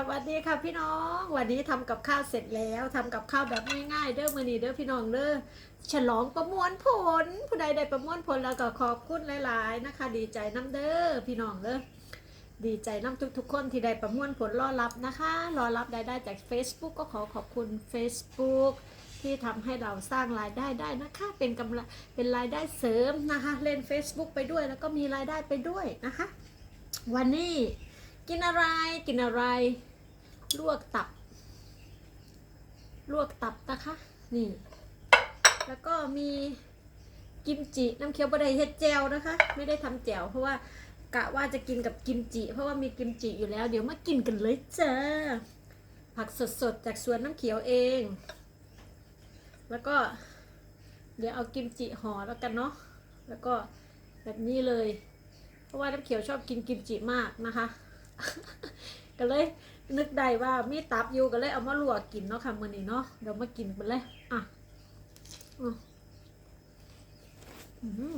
สวัสดีค่ะพี่น้องวันนี้ทำกับข้าวเสร็จแล้วทำกับข้าวแบบง่ายๆเด้อมือนี้เด้อพี่น้องเด้อฉลองประมวลผล ผู้ใดได้ประมวลผลแล้วก็ขอบคุณหลายๆนะคะ ดีใจน้ำเด้อพี่น้องเด้อดีใจน้ำทุกๆ คนที่ได้ประมวลผลรอรับนะคะรอรับรายได้จาก Facebook ก็ขอขอบคุณ Facebook ที่ทำให้เราสร้างรายได้ได้นะคะ เป็นกำไรเป็นรายได้เสริมนะคะ เล่น Facebook ไปด้วยแล้วก็มีรายได้ไปด้วยนะคะ วันนี้ กินอะไร กินอะไร ลวกตับ ลวกตับนะคะ นี่ แล้วก็มีกิมจิน้ำเคี้ยวบะไดเฮ็ดแจวนะคะ ไม่ได้ทำแจวเพราะว่ากะว่าจะกินกับกิมจิ เพราะว่ามีกิมจิอยู่แล้ว เดี๋ยวมากินกันเลยจ้าผักสดๆจากสวนน้ำเขียวเอง แล้วก็ เดี๋ยวเอากิมจิห่อแล้วกันเนาะแล้วก็แบบนี้เลย เพราะว่าน้ำเขียวชอบกินกิมจิมากนะคะ ก็เลยนึกได้ว่ามีตับอยู่ก็เลยเอามาลวกกินเนาะค่ะมื้อนี้เนาะเดี๋ยวมากินกันเลยอะอืม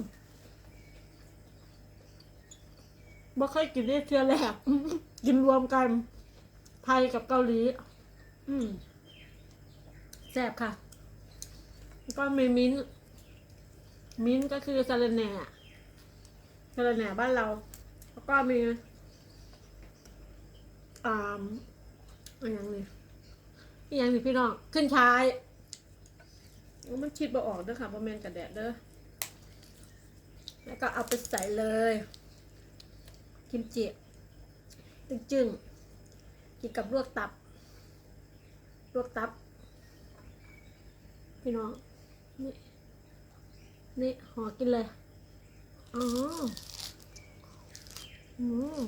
บ่เคยกินได้เทื่อแรกกินรวมกัน ไทยกับเกาหลี อืมแซ่บค่ะ ก็มีมิ้น มิ้นก็คือสะระแหน่สะระแหน่บ้านเรา แล้วก็มี อ่าอย่างนี้อหย่างนี้พี่น้องขึ้นชายโอ้มันคิดบ่ออกเด้อค่ะบ่แมนกระแดดเด้อแล้วก็เอาไปใส่เลยกิมจิตึงจึงกินกับลวกตับลวกตับ พี่น้องนี่นี่ห่อกินเลยอ๋ออืม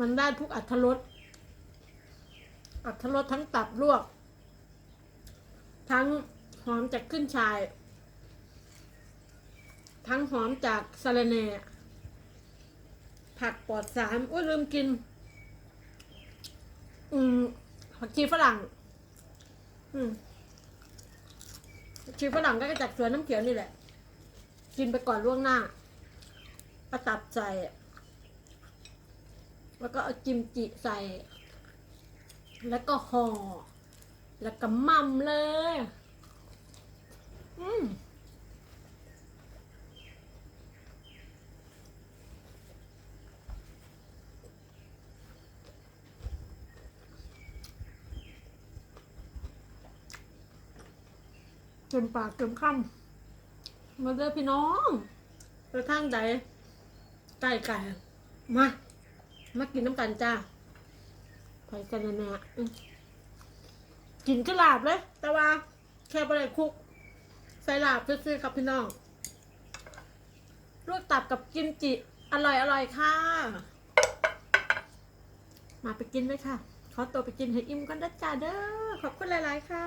มันได้ทุกอัตรสอัตรสทั้งตับลวก ทั้งหอมจากขึ้นชาย ทั้งหอมจากสะระแหน่ ผักปลอดสารอุ้ยลืมกิน อืมผักชีฝรั่ง อืมชีฝรั่งก็จากสวนน้ำเขียวนี่แหละ กินไปก่อนล่วงหน้าเอาตับใส่ แล้วก็เอากิมจิใส่ แล้วก็ห่อ แล้วก็มั่มเลย อืมเต็มปากเต็มคำมาเด้อพี่น้องกระทั่งใดไก่ไก่มา มากินน้ำกันจ้าไปกันนะเนี่ยกินก็ลาบเลย แต่ว่า แค่บะไรคุก ใส่ลาบซื้อๆครับพี่น้องลวกตับกับกิมจิ อร่อยอร่อยค่ะ มาไปกินเลยค่ะ ขอตัวไปกินให้อิ่มกันนะจ้าเด้อ ขอบคุณหลาย ๆ ค่ะ